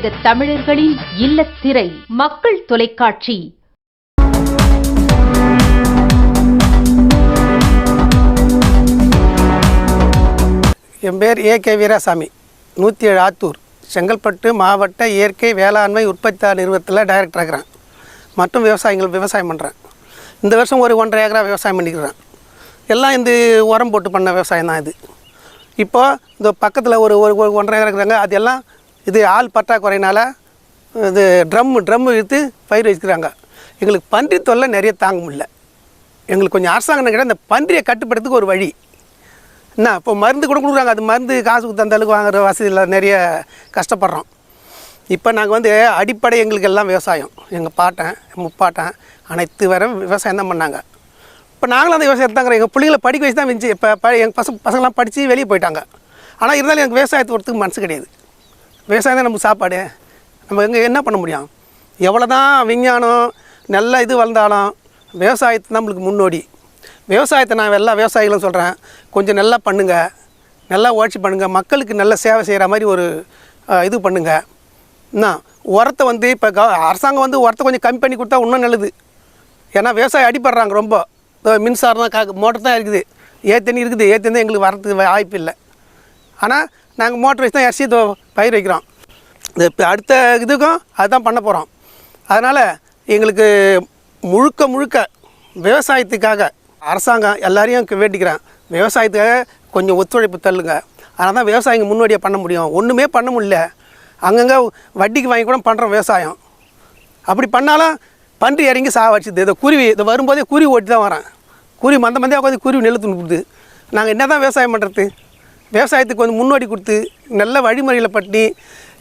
உலக தமிழர்களின் இல்லத்திரை மக்கள் தொலைக்காட்சி. என் பேர் ஏ கே வீராசாமி நூற்றி ஏழு ஆத்தூர் செங்கல்பட்டு மாவட்ட இயற்கை வேளாண்மை உற்பத்தி நிறுவனத்தில் டைரக்டர் இருக்கிறேன் மற்றும் விவசாயிகள் விவசாயம் பண்ணுறேன் இந்த வருஷம் ஒரு ஒன்றரை ஏக்கரா விவசாயம் பண்ணிக்கிறேன் எல்லாம் இந்த உரம் போட்டு பண்ண விவசாயம் தான் இது. இப்போ இந்த பக்கத்தில் ஒரு ஒரு ஒன்றரை ஏக்கர் இருக்கிறாங்க அது எல்லாம் இது ஆள் பற்றாக்குறையினால் இது ட்ரம் ட்ரம் இழுத்து பயிர் வச்சுக்கிறாங்க. எங்களுக்கு பன்றி தொல்லை நிறைய தாங்க முடியல. எங்களுக்கு கொஞ்சம் அரசாங்கம் கேட்டால் இந்த பன்றியை கட்டுப்படுறதுக்கு ஒரு வழி. என்ன இப்போ மருந்து கூட கொடுக்குறாங்க. அது மருந்து காசு கொடுத்து அந்த அளவுக்கு வாங்குற வசதியில் நிறைய கஷ்டப்படுறோம். இப்போ நாங்கள் வந்து அடிப்படை எங்களுக்கு எல்லாம் விவசாயம். எங்கள் பாட்டன் முப்பாட்டன் அனைத்து வர விவசாயம் தான் பண்ணாங்க. இப்போ நாங்களும் அந்த விவசாயத்தை தாங்கிறோம் எங்கள் பிள்ளைங்களை படிக்க வச்சு தான் வந்துச்சு இப்போ ப எங்கள் பசங்க பசங்களாம் படித்து வெளியே போயிட்டாங்க. ஆனால் இருந்தாலும் எனக்கு விவசாயத்தை ஒருத்துக்கு மனசு கிடையாது. விவசாயம் தான் நமக்கு சாப்பாடு. நம்ம எங்கே என்ன பண்ண முடியும்? எவ்வளோ தான் விஞ்ஞானம் நல்ல இது வளர்ந்தாலும் விவசாயத்தை நம்மளுக்கு முன்னோடி. விவசாயத்தை நான் எல்லா விவசாயிகளும் சொல்கிறேன் கொஞ்சம் நல்லா பண்ணுங்கள் நல்லா உழைச்சி பண்ணுங்கள் மக்களுக்கு நல்ல சேவை செய்கிற மாதிரி ஒரு இது பண்ணுங்கள் என்ன? உரத்தை வந்து இப்போ க அரசாங்கம் வந்து உரத்தை கொஞ்சம் கம்மி பண்ணி கொடுத்தா இன்னும் நல்லது. ஏன்னா விவசாயம் அடிப்படுறாங்க ரொம்ப. மின்சாரம் தான் கா மோட்டர் தான் இருக்குது. ஏத்தண்ணி இருக்குது. ஏத்தண்ணி தான் எங்களுக்கு வரத்துக்கு வாய்ப்பு இல்லை. ஆனால் நாங்கள் மோட்டர் வச்சு தான் அரிசி பயிர் வைக்கிறோம். இது இப்போ அடுத்த இதுக்கும் அதுதான் பண்ண போகிறோம் அதனால் எங்களுக்கு முழுக்க முழுக்க விவசாயத்துக்காக அரசாங்கம் எல்லாரையும் வேண்டிக்கிறேன். விவசாயத்துக்காக கொஞ்சம் ஒத்துழைப்பு தள்ளுங்க. அதனால் தான் விவசாயிங்க முன்னோடியாக பண்ண முடியும். ஒன்றுமே பண்ண முடியல. அங்கங்கே வட்டிக்கு வாங்கி கூட பண்ணுறோம் விவசாயம். அப்படி பண்ணாலும் பன்றி இறங்கி சாவடிச்சுது. இதை குருவி இதை வரும்போதே குருவி ஓட்டி தான் வரேன் குருவி மந்த மந்தையாக உட்காந்து குருவி நெல் துணுக்குது நாங்கள் என்ன தான் விவசாயம் பண்ணுறது விவசாயத்துக்கு வந்து முன்னோடி கொடுத்து நல்ல வழிமுறைகளை பற்றி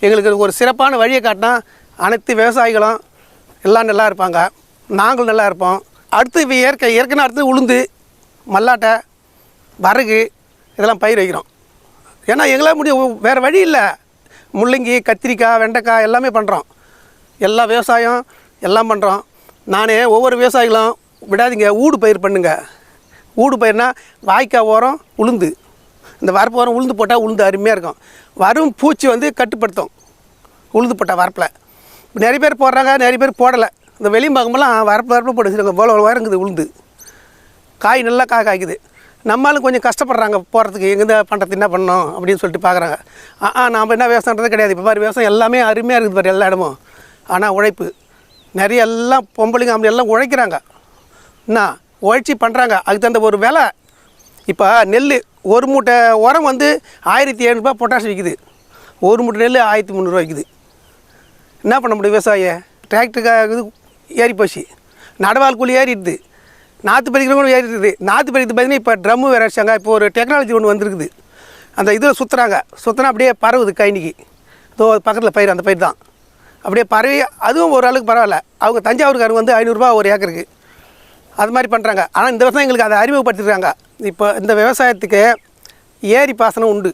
எங்களுக்கு ஒரு சிறப்பான வழியை காட்டினா அனைத்து விவசாயிகளும் எல்லாம் நல்லா இருப்பாங்க. நாங்களும் நல்லா இருப்போம். அடுத்து இப்போ இயற்கை இயற்கைன்னு அடுத்து உளுந்து மல்லாட்டை வரகு இதெல்லாம் பயிர் வைக்கிறோம். ஏன்னா எங்களால் முடியும் வேறு வழி இல்லை. முள்ளங்கி கத்திரிக்காய் வெண்டைக்காய் எல்லாமே பண்ணுறோம் எல்லா விவசாயம் எல்லாம் பண்ணுறோம் நானே ஒவ்வொரு விவசாயிகளும் விடாதீங்க ஊடு பயிர் பண்ணுங்கள் ஊடு பயிர்னால் வாய்க்கால் ஓரம் உளுந்து. இந்த வரப்பு வரும் உளுந்து போட்டால் உளுந்து அருமையாக இருக்கும். வரும் பூச்சி வந்து கட்டுப்படுத்தும் உளுந்து போட்டால் வரப்பில். நிறைய பேர் போடுறாங்க நிறைய பேர் போடலை. இந்த வெளியும் பார்க்கும்போதெல்லாம் வரப்பு வரப்பு போட்டு வச்சுருக்காங்க. போல இருக்குது உளுந்து. காய் நல்லா காய் காய்க்குது. நம்மளும் கொஞ்சம் கஷ்டப்படுறாங்க போகிறதுக்கு எங்கேருந்து பண்ணுறது என்ன பண்ணணும் அப்படின்னு சொல்லிட்டு பார்க்குறாங்க. ஆ நாம் என்ன விவசாயன்றது கிடையாது. இப்போ பாரு விவசாயம் எல்லாமே அருமையாக இருக்குது பாரு எல்லா இடமும். ஆனால் உழைப்பு. நிறைய எல்லாம் பொம்பளைங்க அப்படி எல்லாம் உழைக்கிறாங்க. என்ன? உழைச்சி பண்ணுறாங்க அதுக்கு தகுந்த ஒரு வேலை இப்போ நெல் ஒரு மூட்டை உரம் வந்து ஆயிரத்தி எழுநூறுபா பொட்டாஷ் விற்குது ஒரு மூட்டை நெல் ஆயிரத்தி முந்நூறுரூவா விற்குது என்ன பண்ண முடியும் விவசாயி டிராக்டருக்காக இது ஏறி போச்சு. நடவால் கூலி ஏறிடுது. நாற்று பறிக்கிறவங்களும் ஏறிடுது நாற்று பறிக்கிறது பார்த்தீங்கன்னா இப்போ ட்ரம்மு வேறு அடிச்சாங்க. இப்போ ஒரு டெக்னாலஜி ஒன்று வந்திருக்குது. அந்த இதில் சுற்றுறாங்க சுற்றினா அப்படியே பரவுது கைனிக்கு இதோ பக்கத்தில் பயிர் அந்த பயிர் தான். அப்படியே பரவி அதுவும் ஓரளவுக்கு பரவாயில்ல. அவங்க தஞ்சாவூருக்காரங்க வந்து ஐநூறுரூபா ஒரு ஏக்கருக்கு. அது மாதிரி பண்ணுறாங்க ஆனால் இந்த வருஷம் எங்களுக்கு அதை அறிமுகப்படுத்திருக்காங்க. இப்போ இந்த விவசாயத்துக்கு ஏரி பாசனம் உண்டு.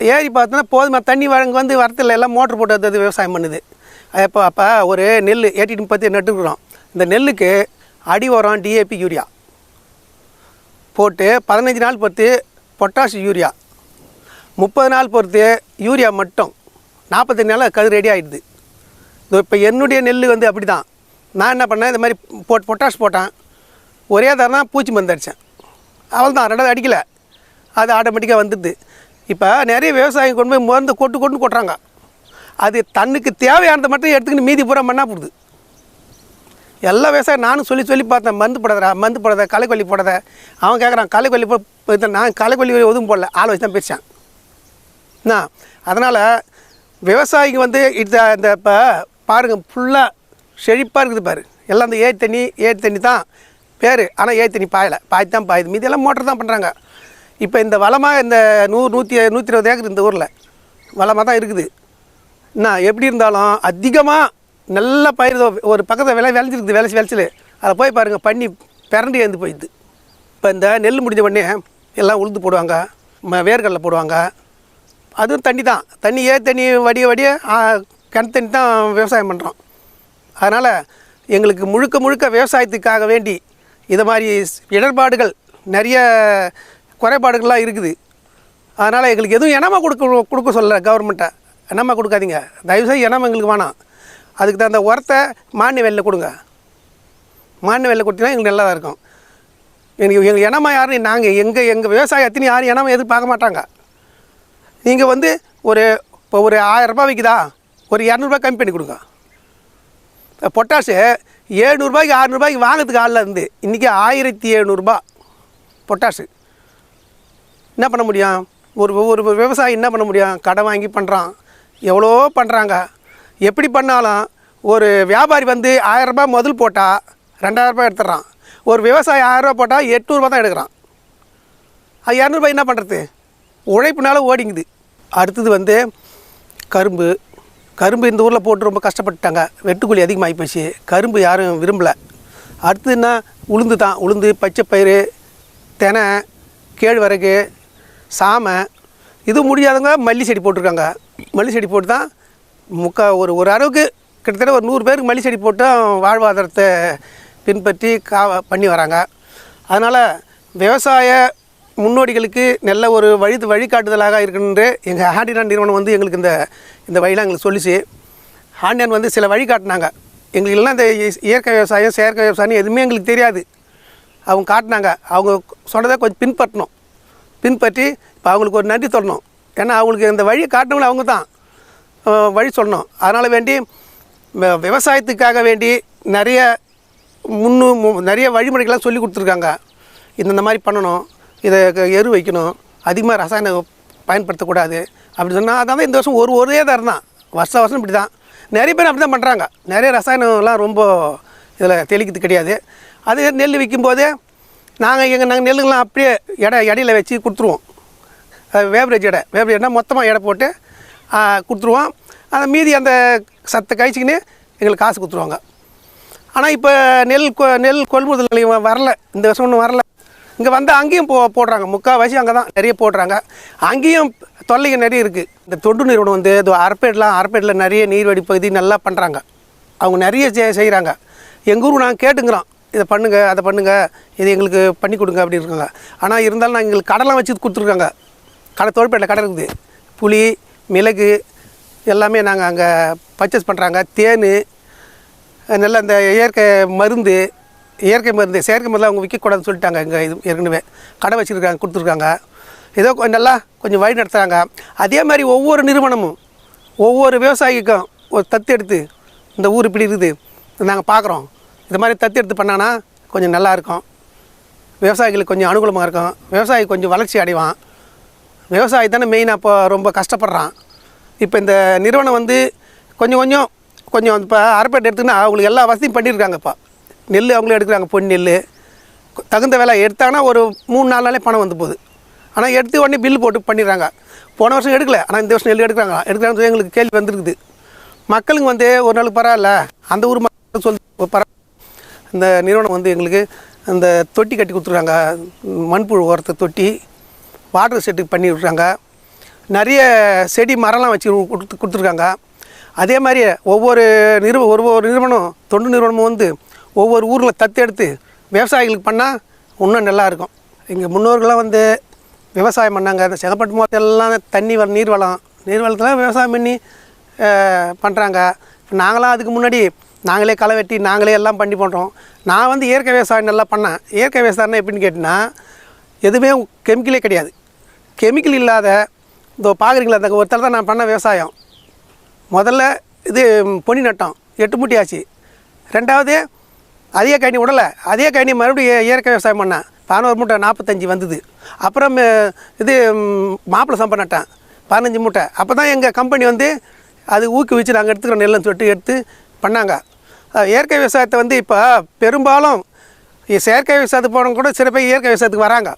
ஏரி பாசனம் போதுமா தண்ணி வழங்க வந்து வரத்தில் எல்லாம் மோட்டர் போட்டு அது விவசாயம் பண்ணுது. இப்போ அப்போ ஒரு நெல் ஏற்றிட்டு முப்பத்தி நட்டுக்கிறோம் இந்த நெல்லுக்கு அடி உரம் டிஏபி யூரியா. போட்டு பதினஞ்சு நாள் பொறுத்து பொட்டாஷ் யூரியா. முப்பது நாள் பொறுத்து யூரியா மட்டும். நாற்பத்தஞ்சு நாள் கது ரெடி ஆகிடுது இப்போ என்னுடைய நெல் வந்து அப்படி தான் நான் என்ன பண்ணேன் இந்த மாதிரி போட் பொட்டாஷ் போட்டேன். ஒரே தரம் தான் பூச்சி மருந்து அடித்தேன் அவள் தான் ரெண்டாவது அடிக்கலை. அது ஆட்டோமேட்டிக்காக வந்துடுது. இப்போ நிறைய விவசாயம் கொண்டு போய் மருந்து கொட்டு கொண்டு கொட்டுறாங்க. அது தன்னுக்கு தேவையானதை மட்டும் எடுத்துக்கிட்டு மீதி பூரா மண்ணாக போடுது. எல்லா விவசாயம் நானும் சொல்லி சொல்லி பார்த்தேன் மருந்து போடாதடா மருந்து போடாத களைக்கொல்லி போடாத. அவன் கேட்குறான் களைக்கொல்லி போ நான் களைக்கொல்லி எதுவும் போடல ஆள் வச்சு தான் பிரித்தேன் என்ன? அதனால் விவசாயிக்கு வந்து இந்த இந்த இப்போ பாருங்கள் ஃபுல்லாக செழிப்பாக இருக்குது பாரு. எல்லாம் அந்த ஏரி தண்ணி ஏரி தண்ணி தான் பேர். ஆனால் ஏரி தண்ணி பாயலை. பாய் தான் பாயுது. மீதி எல்லாம் மோட்டர் தான் பண்ணுறாங்க இப்போ இந்த வளமாக இந்த நூறு நூற்றி நூற்றி இருபது ஏக்கர் இந்த ஊரில் வளமாக தான் இருக்குது. என்ன எப்படி இருந்தாலும் அதிகமாக நல்ல பயிர் ஒரு பக்கத்தில் விளை விளைஞ்சிருக்குது விளைச்சி விளைச்சல். அதை போய் பாருங்கள் பண்ணி பிறண்டு ஏந்து போயிடுது. இப்போ இந்த நெல் முடிஞ்ச உடனே எல்லாம் உளுந்து போடுவாங்க ம வேர்கடலை போடுவாங்க. அதுவும் தண்ணி தான். தண்ணி ஏ தண்ணி வடிய வடிய ஆ, கிணத்து தண்ணி தான் விவசாயம் பண்ணுறோம் அதனால் எங்களுக்கு முழுக்க முழுக்க விவசாயத்துக்காக வேண்டி இது மாதிரி இடர்பாடுகள் நிறைய குறைபாடுகள்லாம் இருக்குது. அதனால் எங்களுக்கு எதுவும் இனமாக கொடுக்க கொடுக்க சொல்லலை கவர்மெண்ட்டை இனமாக கொடுக்காதீங்க. தயவுசெய்து இனம் எங்களுக்கு வேணாம். அதுக்கு தகுந்த உரத்தை மானிய வெளில கொடுங்க. மானிய வெளில கொடுத்தீங்கன்னா எங்களுக்கு நல்லா இருக்கும். எங்களுக்கு எங்கள் இனமாக யாரும் நாங்கள் எங்கள் எங்கள் விவசாயத்தின்னு யாரும் இனமாக எதிர்பார்க்க மாட்டாங்க. நீங்கள் வந்து ஒரு இப்போ ஒரு ஆயிரரூபா விற்குதா ஒரு இரநூறுபா கம்மி பண்ணி கொடுங்க. பொட்டாஷு ஏழ்நூறுபாய்க்கு ஆறுநூறுபாய்க்கு வாங்கிறதுக்கு ஆளில் இருந்து இன்றைக்கி ஆயிரத்தி எழுநூறுபா பொட்டாஷு என்ன பண்ண முடியும்? ஒரு ஒரு விவசாயி என்ன பண்ண முடியும்? கடை வாங்கி பண்ணுறான் எவ்வளோ பண்ணுறாங்க எப்படி பண்ணாலும் ஒரு வியாபாரி வந்து ஆயரரூபா முதல் போட்டால் ரெண்டாயிரரூபா எடுத்துடுறான். ஒரு விவசாயி ஆயிரரூபா போட்டால் எட்நூறுபா தான் எடுக்கிறான். அது இரநூறுபா என்ன பண்ணுறது உழைப்புனால ஓடிங்குது. அடுத்தது வந்து கரும்பு. கரும்பு இந்த ஊரில் போட்டு ரொம்ப கஷ்டப்பட்டுட்டாங்க. வெட்டுக்கூலி அதிகமாகி போச்சு கரும்பு யாரும் விரும்பலை. அடுத்து என்ன? உளுந்து தான். உளுந்து பச்சை பயிறு தெனை கேழ்வரகு சாமை. இது முடியாதவங்க மல்லி செடி போட்டிருக்காங்க. மல்லி செடி போட்டு தான் முக்கா ஒரு ஒரு அளவுக்கு கிட்டத்தட்ட ஒரு நூறு பேருக்கு மல்லி செடி போட்டு வாழ்வாதாரத்தை பின்பற்றி கா பண்ணி வராங்க. அதனால் விவசாய முன்னோடிகளுக்கு நல்ல ஒரு வழி வழிகாட்டுதலாக இருக்கின்ற எங்கள் ஹாண்டினான் நிறுவனம் வந்து எங்களுக்கு இந்த இந்த வழியெலாம் எங்களுக்கு சொல்லிச்சு. ஹாண்டியான் வந்து சில வழி காட்டினாங்க. எங்களுக்கு எல்லாம் இந்த இயற்கை விவசாயம் செயற்கை விவசாயம் எதுவுமே எங்களுக்கு தெரியாது. அவங்க காட்டினாங்க. அவங்க சொன்னதை கொஞ்சம் பின்பற்றணும். பின்பற்றி இப்போ அவங்களுக்கு ஒரு நன்றி சொல்லணும். ஏன்னா அவங்களுக்கு இந்த வழியை காட்டினவங்க அவங்க தான். வழி சொல்லணும். அதனால் வேண்டி விவசாயத்துக்காக வேண்டி நிறைய முன்னு மு- நிறைய வழிமுறைகள்லாம் சொல்லி கொடுத்துருக்காங்க. இந்த மாதிரி பண்ணணும். இதை க- எரு வைக்கணும். அதிகமாக ரசாயனம் பயன்படுத்தக்கூடாது. அப்படி சொன்னால் அதான் இந்த வருஷம் ஒரு ஒரே தரம் தான் வருஷம் வருஷம் இப்படி தான் நிறைய பேர் அப்படி தான் பண்ணுறாங்க நிறைய ரசாயனம்லாம் ரொம்ப இதில் தெளிக்கிறது கிடையாது. அது நெல் விற்கும்போதே நாங்கள் எங்கள் நாங்கள் நெல்லுங்கெல்லாம் அப்படியே எடை இடையில வச்சு கொடுத்துருவோம். வேவரேஜ் எடை. வேவரேஜ்னா மொத்தமாக எடை போட்டு கொடுத்துருவோம். அந்த மீதி அந்த சத்தை கழிச்சிக்கின்னு எங்களுக்கு காசு கொடுத்துருவாங்க. ஆனால் இப்போ நெல் கொ- நெல் கொள்முதல் நிலையம் வரல. இந்த வருஷம் ஒன்றும் வரல. இங்கே வந்து அங்கேயும் போ போடுறாங்க. முக்கால்வாசி அங்கே தான் நிறைய போடுறாங்க. அங்கேயும் தொல்லைகள் நிறைய இருக்குது இந்த தொண்டு நிறுவனம் வந்து இது அரப்பேடெலாம் அரப்பேட்டில் நிறைய நீர்வடி பகுதி நல்லா பண்ணுறாங்க அவங்க நிறைய செய் செய்கிறாங்க எங்கள் ஊர் நாங்கள் கேட்டுங்கிறோம் இதை பண்ணுங்கள் அதை பண்ணுங்கள் இது எங்களுக்கு பண்ணி கொடுங்க அப்படி இருக்காங்க ஆனால் இருந்தாலும் நாங்கள் எங்களுக்கு கடலாம் வச்சு கொடுத்துருக்காங்க. கடை தோல்பேட்டில் கடை இருக்குது. புளி மிளகு எல்லாமே நாங்கள் அங்கே பர்ச்சேஸ் பண்ணுறாங்க தேன் நல்ல இந்த இயற்கை மருந்து இயற்கை மருந்து செயற்கை மருந்து அவங்க விற்கக்கூடாதுன்னு சொல்லிட்டாங்க. இங்கே இது ஏற்கனவே கடை வச்சுருக்காங்க கொடுத்துருக்காங்க. ஏதோ கொஞ்சம் நல்லா கொஞ்சம் வழி நடத்துகிறாங்க அதே மாதிரி ஒவ்வொரு நிறுவனமும் ஒவ்வொரு விவசாயிக்கும் ஒரு தத்து எடுத்து இந்த ஊர் இப்படி இருக்குது நாங்கள் பார்க்குறோம் இது மாதிரி தத்து எடுத்து பண்ணான்னா கொஞ்சம் நல்லாயிருக்கும் விவசாயிகளுக்கு கொஞ்சம் அனுகூலமாக இருக்கும். விவசாயி கொஞ்சம் வளர்ச்சி அடைவான். விவசாயி தானே மெயினாக இப்போ ரொம்ப கஷ்டப்படுறான். இப்போ இந்த நிறுவனம் வந்து கொஞ்சம் கொஞ்சம் கொஞ்சம் இப்போ அரைப்பேட்டை எடுத்துக்கினா அவங்களுக்கு எல்லா வசதியும் பண்ணியிருக்காங்க இப்போ. நெல் அவங்களே எடுக்கிறாங்க பொன் நெல். தகுந்த விலை எடுத்தாங்கன்னா ஒரு மூணு நாலு நாளே பணம் வந்து போகுது. ஆனால் எடுத்து உடனே பில்லு போட்டு பண்ணிடுறாங்க. போன வருஷம் எடுக்கல ஆனால் இந்த வருஷம் நெல் எடுக்கிறாங்க. எடுக்கிறாங்க எங்களுக்கு கேள்வி வந்துருக்குது. மக்களுக்கு வந்து ஒரு நாளுக்கு பரவாயில்ல அந்த ஊர் மக்கள் சொல்லி பரவாயில்ல இந்த நிறுவனம் வந்து எங்களுக்கு அந்த தொட்டி கட்டி கொடுத்துருக்காங்க. மண்புழு உரத்தை தொட்டி வாட்டர் செட்டுக்கு பண்ணி விட்றாங்க நிறைய செடி மரம்லாம் வச்சு கொடுத்து கொடுத்துருக்காங்க. அதே மாதிரி ஒவ்வொரு நிறுவ ஒவ்வொரு நிறுவனம் தொண்டு நிறுவனமும் வந்து ஒவ்வொரு ஊரில் தத்தெடுத்து விவசாயிகளுக்கு பண்ணால் இன்னும் நல்லா இருக்கும். எங்கள் முன்னோர்கள்லாம் வந்து விவசாயம் பண்ணாங்க. அந்த செங்கப்பட்டு மாவட்டம் எல்லாம் தண்ணி வர நீர் வளம் நீர் வளத்தில் விவசாயம் பண்ணி பண்ணுறாங்க நாங்களாம் அதுக்கு முன்னாடி நாங்களே களை வெட்டி நாங்களே எல்லாம் பண்ணி பண்ணுறோம் நான் வந்து இயற்கை விவசாயம் நல்லா பண்ணேன். இயற்கை விவசாயம்னா எப்படின்னு கேட்டிங்கன்னா எதுவுமே கெமிக்கலே கிடையாது. கெமிக்கல் இல்லாத இதோ பார்க்குறீங்களா அந்த ஒருத்தர் தான் நான் பண்ண விவசாயம். முதல்ல இது பொன்னி நட்டோம் எட்டு மூட்டி ஆச்சு ரெண்டாவது அதே கழனி விடலை அதே கழனி மறுபடியும் இயற்கை விவசாயம் பண்ணேன் பதினோரு மூட்டை நாற்பத்தஞ்சு வந்தது. அப்புறம் இது மாப்பிள்ளை மாப்பிளை சம்பா நட்டேன். பதினஞ்சு மூட்டை. அப்போ தான் எங்கள் கம்பெனி வந்து அது ஊக்குவிச்சு நாங்கள் எடுத்துக்கிறோம் நெல்லுன்னு சொல்லிட்டு எடுத்து பண்ணாங்க. இயற்கை விவசாயத்தை வந்து இப்போ பெரும்பாலும் செயற்கை விவசாயத்துக்கு போனவங்க கூட சில பேர் இயற்கை விவசாயத்துக்கு வராங்க.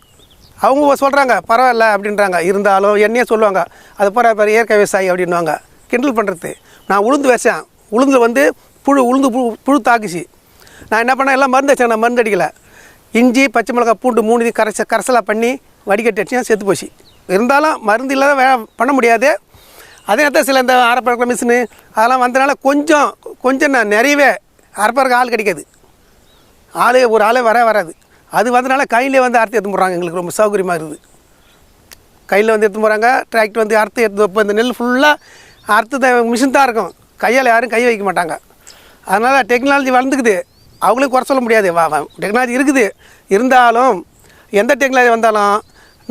அவங்க சொல்கிறாங்க பரவாயில்ல அப்படின்றாங்க. இருந்தாலும் என்னையே சொல்லுவாங்க அது போகிற பேர் இயற்கை விவசாயி அப்படின்வாங்க கிண்டல் பண்ணுறது நான் உளுந்து வச்சேன். உளுந்து வந்து புழு உளுந்து புழு புழு தாக்குச்சு. நான் என்ன பண்ணேன்? எல்லாம் மருந்து வச்சேன் நான் மருந்து அடிக்கலை. இஞ்சி பச்சை மிளகா பூண்டு மூணு இது கரைச்ச கரைசலாக பண்ணி வடிகட்டி அடிச்சேன் செத்து போச்சு இருந்தாலும் மருந்து இல்லாத வே பண்ண முடியாது. அதே நேரத்தில் சில இந்த அரைப்பறக்கிற மிஷினு அதெல்லாம் வந்தனால கொஞ்சம் கொஞ்சம் நான் நிறையவே அரைப்பறக்க ஆள் கிடைக்காது. ஆளே ஒரு ஆளே வர வராது. அது வந்தனால கையிலே வந்து அறுத்து எடுத்து போடுறாங்க எங்களுக்கு ரொம்ப சௌகரியமாக இருக்குது. கையில் வந்து எடுத்து போகிறாங்க டிராக்டர் வந்து அறுத்து எடுத்து இப்போ இந்த நெல் ஃபுல்லாக அடுத்தது மிஷின் தான் இருக்கும். கையால் யாரும் கை வைக்க மாட்டாங்க. அதனால் டெக்னாலஜி வளர்ந்துக்குது. அவங்களையும் குறை சொல்ல முடியாது. டெக்னாலஜி இருக்குது. இருந்தாலும் எந்த டெக்னாலஜி வந்தாலும்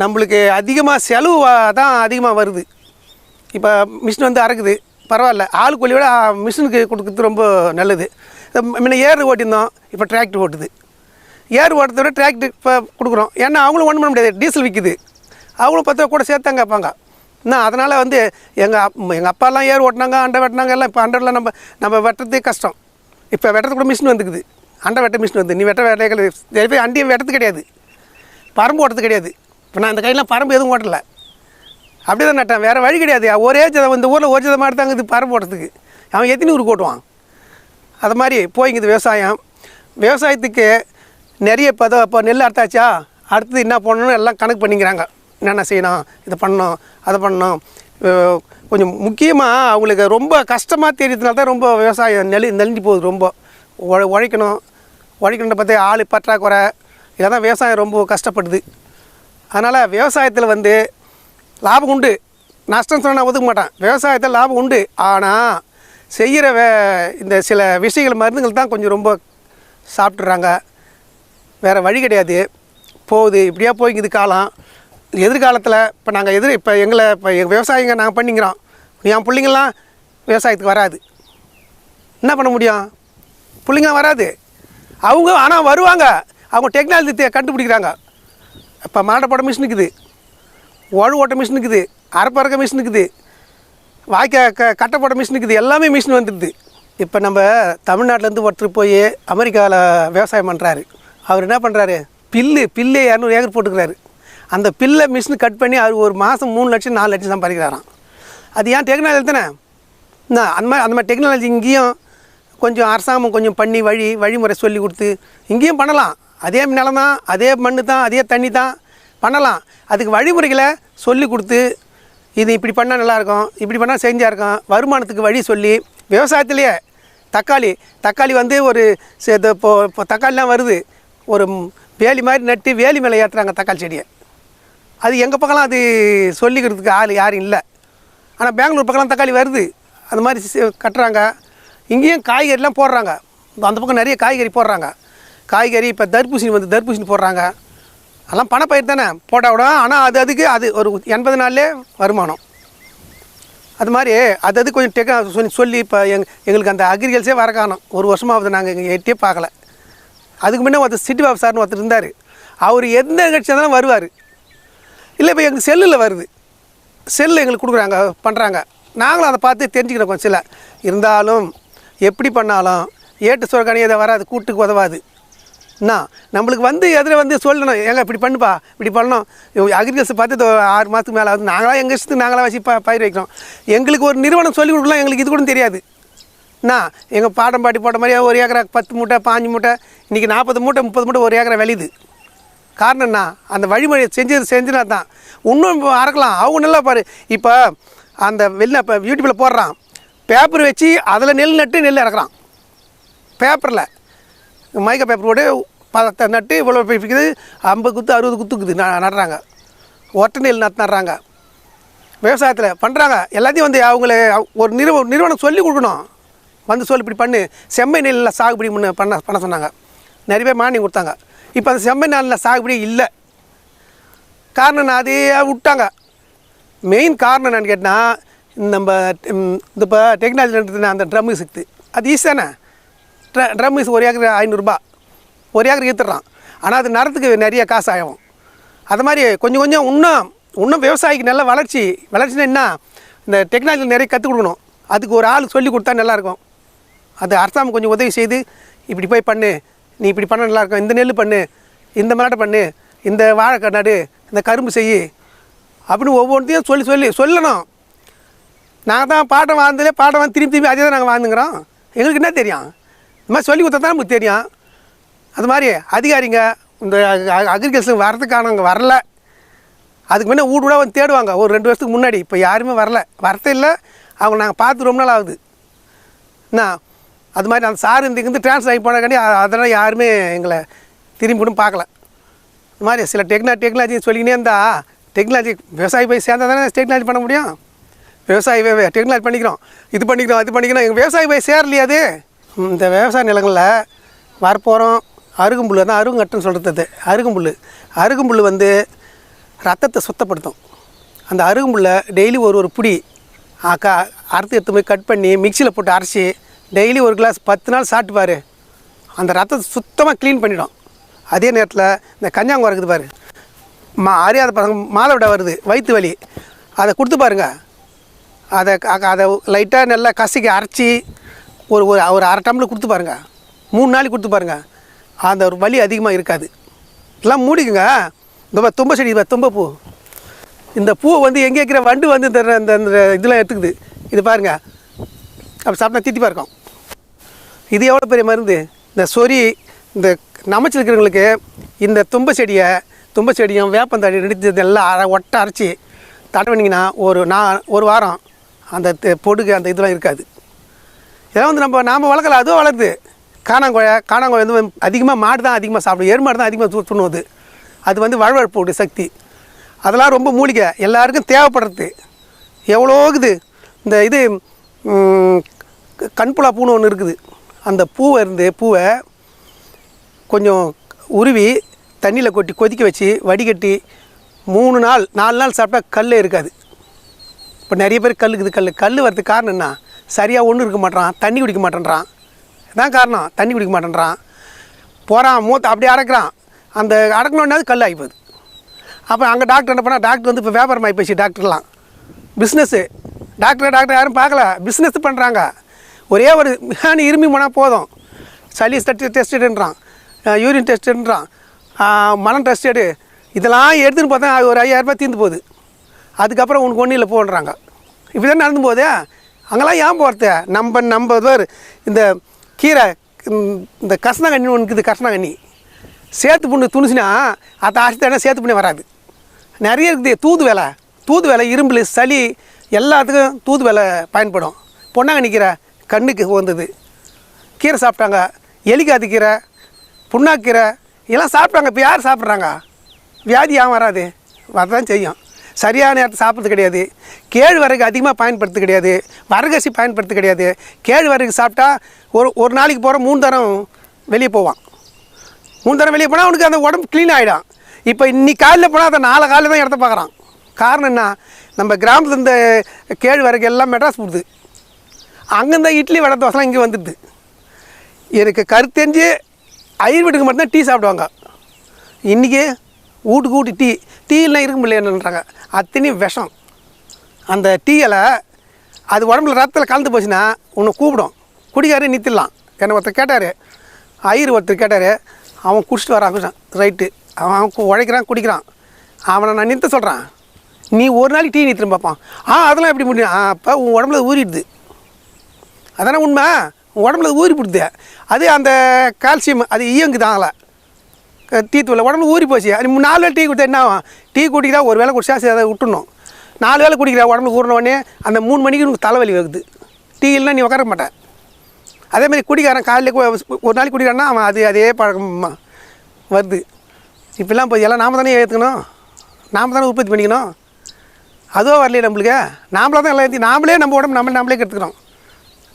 நம்மளுக்கு அதிகமாக செலவு தான் அதிகமாக வருது. இப்போ மிஷின் வந்து அறக்குது. பரவாயில்ல. ஆள் கூலியோட மிஷினுக்கு கொடுக்குறது ரொம்ப நல்லது. முன்ன ஏர் ஓட்டியிருந்தோம். இப்போ டிராக்டர் ஓட்டுது. ஏர் ஓட்டுறத விட டிராக்டர் இப்போ கொடுக்குறோம். ஏன்னா அவங்களும் ஒன்றும் பண்ண முடியாது. டீசல் விற்கிது அவங்களும் பத்து ரூபா கூட சேர்த்து கேட்பாங்க என்ன அதனால் வந்து எங்கள் எங்கள் அப்பாலாம் ஏர் ஓட்டினாங்க அண்டை வெட்டினாங்க எல்லாம் இப்போ அண்டரில் நம்ம நம்ம வெட்டுறதே கஷ்டம். இப்போ வெட்டுறது கூட மிஷின் வந்துக்குது. அண்டை வெட்ட மிஷின் வந்து நீ வெட்ட வேட்டைகள் நிறைய அண்டியை வெட்டது கிடையாது. பரம்பு ஓட்டது கிடையாது. இப்போ நான் அந்த கையெல்லாம் பரம்பு எதுவும் ஓட்டலை. அப்படியே தான் நட்டேன். வேறு வழி கிடையாது. ஒரே ஜதம் இந்த ஊரில் ஒரு ஜதமாக மாதிரி தாங்க இது பரம்பு ஓட்டுறதுக்கு. அவன் எத்தனை ஊருக்கு ஓட்டுவான்? அது மாதிரி போய்ங்குது விவசாயம். விவசாயத்துக்கு நிறைய இப்போ இப்போ நெல் அறுத்தாச்சா? அடுத்தது என்ன பண்ணணும் எல்லாம் கணக்கு பண்ணிக்கிறாங்க. என்னென்ன செய்யணும்? இதை பண்ணணும் அதை பண்ணணும். கொஞ்சம் முக்கியமாக அவங்களுக்கு ரொம்ப கஷ்டமாக தெரியறதுனால தான் ரொம்ப விவசாயம் நெல் நெலிஞ்சு போகுது ரொம்ப. உழ உழைக்கணும். உழைக்கணுன்ற பார்த்து ஆள் பற்றாக்குறை. இதான் விவசாயம் ரொம்ப கஷ்டப்படுது. அதனால் விவசாயத்தில் வந்து லாபம் உண்டு. நஷ்டம் சொன்னால் நான் ஒதுக்க மாட்டேன். விவசாயத்தில் லாபம் உண்டு. ஆனால் செய்கிற வே இந்த சில விஷயங்கள் மருந்துகள் தான் கொஞ்சம் ரொம்ப சாப்பிட்றாங்க வேறு வழி கிடையாது. போகுது. இப்படியா போய்க்குது காலம். எதிர்காலத்தில் இப்போ நாங்கள் எதிர் இப்போ எங்களை இப்போ எங்கள் விவசாயிங்க நாங்கள் பண்ணிக்கிறோம். என் பிள்ளைங்கள்லாம் விவசாயத்துக்கு வராது. என்ன பண்ண முடியும்? பிள்ளைங்க வராது. அவங்க ஆனால் வருவாங்க. அவங்க டெக்னாலஜி கண்டுபிடிக்கிறாங்க. இப்போ போட மிஷின் இருக்குது. ஒழு ஓட்ட மிஷின் இருக்குது. அரைப்பறக்க மிஷின் இருக்குது. வாய்க்க க கட்டை போட மிஷின் இருக்குது. எல்லாமே மிஷின் வந்துடுது. இப்போ நம்ம தமிழ்நாட்டிலேருந்து ஒருத்தர் போய் அமெரிக்காவில் விவசாயம் பண்ணுறாரு அவர் என்ன பண்ணுறாரு பில்லு பில்லு இரநூறு ஏக்கர் போட்டுக்கிறாரு. அந்த பில்லை மிஷின் கட் பண்ணி அவர் ஒரு மாதம் மூணு லட்சம் நாலு லட்சம் சம்பாதிக்கிறாராம். அது ஏன் டெக்னாலஜி தானே? என்ன அந்த மாதிரி அந்த மாதிரி டெக்னாலஜி இங்கேயும் கொஞ்சம் அரசாங்கம் கொஞ்சம் பண்ணி வழி வழிமுறை சொல்லி கொடுத்து இங்கேயும் பண்ணலாம். அதே நிலம் தான் அதே மண்ணு தான் அதே தண்ணி தான் பண்ணலாம். அதுக்கு வழிமுறைகளை சொல்லி கொடுத்து இது இப்படி பண்ணால் நல்லாயிருக்கும் இப்படி பண்ணால் செஞ்சால் இருக்கும் வருமானத்துக்கு வழி சொல்லி விவசாயத்துலேயே தக்காளி தக்காளி வந்து ஒரு சே- இப்போ இப்போ தக்காளிலாம் வருது. ஒரு வேலி மாதிரி நட்டு வேலி மேலே ஏற்றுறாங்க தக்காளி செடியை. அது எங்கள் பக்கம்லாம் அது சொல்லிக்கிறதுக்கு ஆள் யாரும் இல்லை. ஆனால் பெங்களூர் பக்கம்லாம் தக்காளி வருது. அந்த மாதிரி கட்டுறாங்க. இங்கேயும் காய்கறிலாம் போடுறாங்க. அந்த பக்கம் நிறைய காய்கறி போடுறாங்க. காய்கறி இப்போ தர்பூசணி வந்து தர்பூசணி போடுறாங்க. அதெல்லாம் பணப்பயிர் தானே. போட்டால் விட ஆனால் அது அதுக்கு அது ஒரு எண்பது நாள்லே வருமானம். அது மாதிரி அது அது கொஞ்சம் டெக் சொல்லி சொல்லி இப்போ எங் எங்களுக்கு அந்த அக்ரிகல்ச்சரே வர காணும் ஒரு வருஷமாகுது நாங்கள் இங்கே எட்டியே பார்க்கல. அதுக்கு முன்னே ஒருத்தர் சிட்டி பாபு சார்னு ஒருத்தர் இருந்தார். அவர் எந்த நிகழ்ச்சி இருந்தாலும் வருவார். இல்லை இப்போ எங்களுக்கு செல்லில் வருது. செல்லு எங்களுக்கு கொடுக்குறாங்க பண்ணுறாங்க நாங்களும் அதை பார்த்து தெரிஞ்சுக்கிறோம் கொஞ்சம் சில. இருந்தாலும் எப்படி பண்ணாலும் ஏட்டு சுரக்காணி எதை வராது கூட்டுக்கு உதவாது. என்ன? நம்மளுக்கு வந்து எதில் வந்து சொல்லணும். ஏங்க இப்படி பண்ணுப்பா இப்படி பண்ணணும். அக்ரிகல்ச்சர் பார்த்து ஆறு மாதத்துக்கு மேலே ஆகுது. நாங்களாம் எங்கள் இஷ்டத்துக்கு நாங்களாம் வச்சு ப பயிர் வைக்கிறோம். எங்களுக்கு ஒரு நிறுவனம் சொல்லி கொடுக்கலாம். எங்களுக்கு இது கூட தெரியாது. என்ன? எங்கள் பாடம் பாட்டி போட்ட மாதிரியே ஒரு ஏக்கரா பத்து மூட்டை பாஞ்சு மூட்டை இன்றைக்கி நாற்பது மூட்டை முப்பது மூட்டை ஒரு ஏக்கரை விளையுது. காரணம் என்ன? அந்த வழிமுறை செஞ்சது செஞ்சுனா தான். இன்னும் இப்போ அறக்கலாம். அவங்க நல்லா பாரு. இப்போ அந்த வெளில இப்போ யூடியூப்பில் போடுறான். பேப்பர் வச்சு அதில் நெல் நட்டு நெல் இறக்குறான். பேப்பரில். மைக்கா பேப்பர் போட்டு பதத்தை நட்டு இவ்வளோ பிடிக்குது ஐம்பது குத்து அறுபது குத்துக்குது ந நடுறாங்க. ஒட்டை நெல் நட்டு நடுறாங்க. விவசாயத்தில் பண்ணுறாங்க. எல்லாத்தையும் வந்து அவங்கள ஒரு நிறுவ நிறுவனம் சொல்லி கொடுக்கணும். வந்து சொல்லி இப்படி பண்ணு. செம்மை நெல்லில் சாகுபடி முன்ன பண்ண பண்ண சொன்னாங்க. நிறைய பேர் மானியம் கொடுத்தாங்க. இப்போ அந்த செம்மை நெல்லில் சாகுபடி இல்லை. காரணம் நான் அதே விட்டாங்க. மெயின் காரணம் என்னென்னு கேட்டால் நம்ம இந்த இப்போ டெக்னாலஜி அந்த ட்ரம்மு சிக்து அது ஈஸி தானே? ட்ர ட்ரம் ஒரு ஏக்கர் ஐநூறுரூபா ஒரு ஏக்கர் ஈத்துட்றான் ஆனால் அது நடத்துக்கு நிறைய காசு ஆகும். அது மாதிரி கொஞ்சம் கொஞ்சம் இன்னும் இன்னும் விவசாயிக்கு நல்ல வளர்ச்சி வளர்ச்சினா என்ன? இந்த டெக்னாலஜி நிறைய கற்றுக் கொடுக்கணும். அதுக்கு ஒரு ஆள் சொல்லி கொடுத்தா நல்லாயிருக்கும். அது அரசாங்கம் கொஞ்சம் உதவி செய்து இப்படி போய் பண்ணு. நீ இப்படி பண்ண நல்லாயிருக்கும். இந்த நெல் பண்ணு. இந்த மலாட்டை பண்ணு. இந்த வாழைக்கா நடு. இந்த கரும்பு செய். அப்படின்னு ஒவ்வொன்றையும் சொல்லி சொல்லி சொல்லணும். நாங்கள் தான் பாட்டம் வாழ்ந்ததே பாட்டம் வந்து திருப்பி திருப்பி அதே தான் நாங்கள் வாழ்ந்துங்கிறோம். எங்களுக்கு என்ன தெரியும்? இந்த மாதிரி சொல்லி கொடுத்தா தான் நமக்கு தெரியும். அது மாதிரி அதிகாரிங்க இந்த அக்ரிகல்ச்சர் வரதுக்கானவங்க வரல. அதுக்கு முன்னே வீடு வந்து தேடுவாங்க. ஒரு ரெண்டு வருஷத்துக்கு முன்னாடி. இப்போ யாருமே வரல. வரதே இல்லை. அவங்க நாங்கள் பார்த்து ரொம்ப நாள் ஆகுது. என்ன? அது மாதிரி அந்த சார் இந்த இருந்து ட்ரான்ஸ்ஃபர் ஆகி போனாக்காண்டி அதெல்லாம் யாருமே எங்களை திரும்பி பார்க்கல. இந்த மாதிரி சில டெக்னா டெக்னாலஜி சொல்லிக்கினே இருந்தால் டெக்னாலஜி விவசாயி போய் சேர்ந்தா தானே டெக்னாலஜி பண்ண முடியும்? விவசாய டெக்னாலஜி பண்ணிக்கிறோம். இது பண்ணிக்கிறோம் அது பண்ணிக்கிறோம். எங்கள் விவசாய போய் சேரலையா அது? இந்த விவசாய நிலங்களில் வரப்போகிறோம் அருகும்புல் தான் அருங்கட்டுன்னு சொல்கிறது அது. அருகும்புல். அருகம்புல் வந்து ரத்தத்தை சுத்தப்படுத்தும். அந்த அருகம்புல்லை டெய்லி ஒரு ஒரு புடி ஆக்கா அறுத்து எடுத்து போய் கட் பண்ணி மிக்சியில் போட்டு அரைச்சி டெய்லி ஒரு கிளாஸ் பத்து நாள் சாப்பிட்டு அந்த ரத்தத்தை சுத்தமாக க்ளீன் பண்ணிடும். அதே நேரத்தில் இந்த கஞ்சாங்கம் இருக்குது பாரு. மா அறியாத பசங்க மாதவிட வருது வயிற்று வலி. அதை கொடுத்து பாருங்கள் அதை அதை லைட்டாக நல்லா கசிக்கு அரைச்சி ஒரு ஒரு ஒரு அரை டம்ளர் கொடுத்து பாருங்கள் மூணு நாளைக்கு கொடுத்து பாருங்க. அந்த ஒரு வலி அதிகமாக இருக்காது. எல்லாம் மூடிக்குங்க. இந்த பா- தும்ப செடி தும்ப பூ. இந்த பூவை வந்து எங்கே இருக்கிற வண்டு வந்து இந்த இந்த இதெல்லாம் எடுத்துக்குது. இது பாருங்கள் அப்படி சாப்பிட்டா தித்திப்பாக இருக்கும் இது எவ்வளோ பெரிய மருந்து? இந்த சொறி இந்த நமைச்சிருக்கிறவங்களுக்கு இந்த தும்ப செடியை தும்ப செடியும் வேப்பந்தாடி ரெண்டு எல்லாம் அரை ஒட்டை அரைச்சி தடவினீங்கன்னா ஒரு நான் ஒரு வாரம் அந்த பொடுகு அந்த இதெல்லாம் இருக்காது. இதெல்லாம் வந்து நம்ம நாம் வளர்க்கல அதுவும் வளருது. காணாங்கோழை காணாங்கோழை வந்து அதிகமாக மாடு தான் அதிகமாக சாப்பிடும். எருமாடு தான் அதிகமாக துண்ணுவது அது வந்து வழுவழுப்போடு சக்தி. அதெல்லாம் ரொம்ப மூலிகை. எல்லாருக்கும் தேவைப்படுறது. எவ்வளோக்குது இந்த இது க- கண்புலா பூன்னு ஒன்று இருக்குது. அந்த பூவை இருந்து பூவை கொஞ்சம் உருவி தண்ணியில் கொட்டி கொதிக்க வச்சு வடிகட்டி மூணு நாள் நாலு நாள் சாப்பிட்டா கல்லே இருக்காது. இப்போ நிறைய பேர் கல் இருக்குது கல் கல் வரதுக்கு காரணம் என்ன? சரியாக ஒன்றும் இருக்க மாட்டேறான் தண்ணி குடிக்க மாட்டேன்றான். இதான் காரணம். தண்ணி குடிக்க மாட்டேன்றான். போகிறான் மூத்த அப்படியே அடக்கிறான். அந்த அடக்கணுன்னாது கல் ஆகி போகுது. அப்போ அங்கே டாக்டர் என்ன பண்ணால் டாக்டர் வந்து இப்போ வியாபாரம் ஆகி போச்சு டாக்டர்லாம் பிஸ்னஸ்ஸு டாக்டர் டாக்டர் யாரும் பார்க்கல. பிஸ்னஸ் பண்ணுறாங்க ஒரே ஒரு மிகானி இருமி போனால் போதும். சளி டெஸ்ட் டெஸ்ட்டுன்றான் யூரின் டெஸ்ட்டுன்றான் மலம் டெஸ்ட் எடு. இதெல்லாம் எடுத்துன்னு பார்த்தா ஒரு ஐயாயிரம் ரூபாய் தீர்ந்து போகுது. அதுக்கப்புறம் உனக்கு ஒன்றும் இல்லை போடுறாங்க இப்படி தான் நடந்து போதே அங்கெல்லாம் ஏன் போகிறது நம்ம நம்ம பேர் இந்த கீரை இந்த- இந்த கஷ்ணங்கண்ணி ஒன்று இருக்குது கஷ்ணங்கண்ணி சேத்து புண்ணு துணிச்சுனா அதை அரைச்சி சேத்து புண்ணே வராது. நிறைய இருக்குது தூது வேலை. தூது வேலை இரும்புல சளி எல்லாத்துக்கும் தூது வேலை பயன்படும். பொன்னாங்கண்ணி கீரை கண்ணுக்கு உகந்தது. கீரை சாப்பிட்டாங்க. எலிக்காது கீரை புண்ணாக்கீரை இதெல்லாம் சாப்பிட்டாங்க. இப்போ யார் சாப்பிட்றாங்க? வியாதி ஏன் வராது? வரதான் செய்யும். சரியான நேரத்தை சாப்பிட்றது கிடையாது. கேழ்வரகு அதிகமாக பயன்படுத்து கிடையாது. வரகசி பயன்படுத்த கிடையாது. கேழ்வரகு சாப்பிட்டா ஒரு ஒரு நாளைக்கு போகிற மூணு தரம் வெளியே போவான். மூணு தரம் வெளியே போனால் அவனுக்கு அந்த உடம்பு க்ளீன் ஆகிடும் இப்போ இன்னைக்கு காலையில் போனால் அதை நாலு காலையில் தான் இடத்த பார்க்குறான். காரணம் என்ன? நம்ம கிராமத்தில் இருந்த கேழ்வரகு எல்லாம் மெட்ராஸ் போடுது. அங்கேருந்தா இட்லி வடை தோசைலாம் இங்கே வந்துடுது. எனக்கு கருத்தெஞ்சு ஐயர் வீட்டுக்கு மட்டும்தான் டீ சாப்பிடுவாங்க. இன்றைக்கி வீட்டுக்கு வீட்டு டீ டீலாம் இருக்க முடியலன்றாங்க அத்தனையும் விஷம். அந்த டீயில் அது உடம்புல ரத்தத்தில் கலந்து போச்சுன்னா உன்னை கூப்பிடும். குடிக்காரு நித்திடலாம் என்னை ஒருத்தர் கேட்டார். ஐயர் ஒருத்தர் கேட்டார். அவன் குடிச்சிட்டு வரான் ரைட்டு. அவன் அவன் உழைக்கிறான் குடிக்கிறான். அவனை நான் நிறுத்த சொல்கிறான் நீ ஒரு நாளைக்கு டீ நிறுத்திட்டு பார்ப்பான். ஆ அதெல்லாம் எப்படி முடியும்? ஆ அப்போ உன் உடம்புல ஊறிடுது. அதானே உண்மை? உன் உடம்புல ஊறி போடுது அது அந்த கால்சியம் அது இயங்குதாங்களே டீ தூள். உடம்பு ஊறி போச்சு. அது நாலு வேளை டீ கொடுத்தா என்ன ஆகும்? டீ குடிக்கிறா ஒரு வேளை குடிச்சா சரி அதை விட்டுணும் நாலு வேளை குடிக்கிறா உடம்பு ஊறினோடனே அந்த மூணு மணிக்கு உனக்கு தலைவலி வருது. டீ இல்லைன்னா நீ உட்கார மாட்டேன் அதே மாதிரி குடிக்காரன் காலையில் ஒரு நாளைக்கு குடிக்கிறான்னா அவன் அது அதே பழக்கம்மா வருது. இப்படிலாம் போய் எல்லாம் நாம் தானே ஏற்றுக்கணும் நாம தானே உற்பத்தி பண்ணிக்கணும்? அதுவும் வரலையே நம்மளுக்கு? நாமளாக தான் எல்லாம் ஏற்றி நாமளே நம்ம உடம்பு நம்ம நாமளே கெடுத்துக்கிறோம்.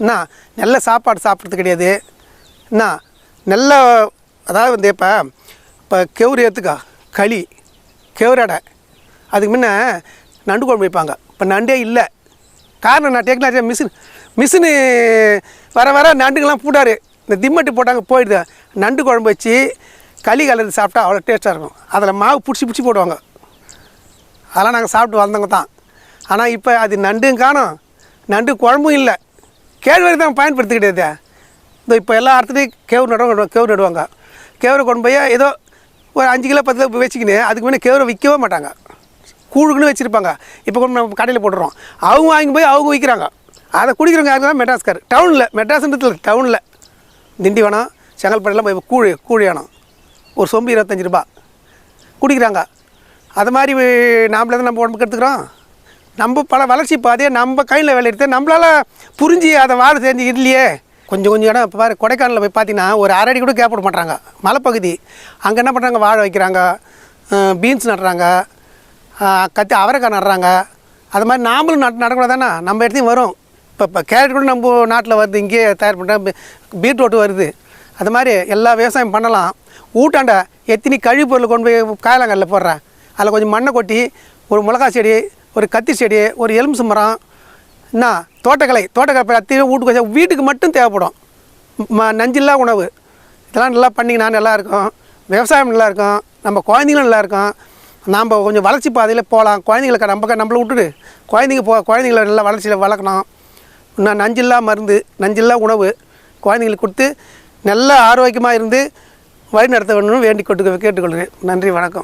என்ன? நல்ல சாப்பாடு சாப்பிட்றது கிடையாது. என்ன? நல்ல அதாவது வந்து இப்போ இப்போ கெவுரு ஏற்றுக்கா களி கெவுரடை. அதுக்கு முன்ன நண்டு குழம்பு வைப்பாங்க. இப்போ நண்டே இல்லை. காரணம் நான் டெக்னாலஜியாக மிஷின் மிஷினு வர வர நண்டுங்கெல்லாம் போட்டார் இந்த திம்மட்டு போட்டாங்க போயிடுது. நண்டு குழம்பு வச்சு களி கலந்து சாப்பிட்டா அவ்வளோ டேஸ்ட்டாக இருக்கும். அதில் மாவு பிடிச்சி பிடிச்சி போடுவாங்க. அதெல்லாம் நாங்கள் சாப்பிட்டு வந்தவங்க தான். ஆனால் இப்போ அது நண்டும் காணும். நண்டு குழம்பும் இல்லை. கேழ்வரை தான் பயன்படுத்திக்கிட்டே கிடையாது இந்த இப்போ எல்லா இடத்துலையும் கேவுரு நடுவாங்க கேவுரு நடுவாங்க. கேவுரை கொண்டு போய் ஏதோ ஒரு அஞ்சு கிலோ பத்து கிலோ வச்சுக்கின்னு அதுக்கு முன்னே கேவரை விற்கவே மாட்டாங்க. கூழுக்குன்னு வச்சுருப்பாங்க. இப்போ கொண்டு நம்ம கடையில் போட்டுறோம். அவங்க வாங்கி போய் அவங்க விற்கிறாங்க. அதை குடிக்கிறவங்க யாருக்கு தான் மெட்ராஸ்கார் டவுனில் மெட்ராஸ்ன்றது டவுனில் திண்டிவனம் செங்கல்பட்டுலாம் போய் கூழ் கூழ் ஒரு சொம்பு இருபத்தஞ்சி ரூபா குடிக்கிறாங்க. அது மாதிரி நாமளே தான் நம்ம உடம்புக்கு எடுத்துக்கிறோம். நம்ம பல வளர்ச்சி பாதையை நம்ம கையில் வேலை எடுத்து நம்மளால் புரிஞ்சு அதை வாழை செஞ்சு இல்லையே. கொஞ்சம் கொஞ்சம் இடம் இப்போ பாரு கொடைக்கானலில் போய் பார்த்தீங்கன்னா ஒரு அரை அடி கூட கேப் விட மாட்டாங்க. மலைப்பகுதி. அங்கே என்ன பண்ணுறாங்க வாழை வைக்கிறாங்க. பீன்ஸ் நடுறாங்க. கத்தி அவரைக்காய் நடுறாங்க. அது மாதிரி நாமளும் நட நடக்கூடாதானே நம்ம இடத்தையும் வரும். இப்போ இப்போ கேரட் கூட நம்ம நாட்டில் வருது இங்கேயே தயார் பண்ணுறோம் பீட்ரூட் வருது. அது மாதிரி எல்லா விவசாயம் பண்ணலாம். ஊட்டாண்ட எத்தனை கழிவு பொருள் கொண்டு போய் காயலாங்கல்ல போடுறேன். அதில் கொஞ்சம் மண்ணை கொட்டி ஒரு மிளகா செடி ஒரு கத்தி செடி ஒரு எலுமிச்சை மரம் என்ன? தோட்டக்கலை. தோட்டக்கலை பற்றி வீட்டுக்கு வீட்டுக்கு மட்டும் தேவைப்படும். ம நஞ்சில்லா உணவு. இதெல்லாம் நல்லா பண்ணிங்கன்னா நல்லாயிருக்கும் விவசாயம் நல்லாயிருக்கும் நம்ம குழந்தைங்களும் நல்லாயிருக்கும் நாம் கொஞ்சம் வளர்ச்சி பாதையில் போகலாம் குழந்தைங்களுக்கு நம்ம நம்மளை விட்டுட்டு குழந்தைங்க போ குழந்தைங்கள நல்லா வளர்ச்சியில் வளர்க்கணும். இன்னும் நஞ்சில்லா மருந்து நஞ்சில்லா உணவு குழந்தைங்களுக்கு கொடுத்து நல்ல ஆரோக்கியமாக இருந்து வழி நடத்த வேணும்னு வேண்டி கொண்டு கேட்டுக்கொள்கிறேன் நன்றி வணக்கம்.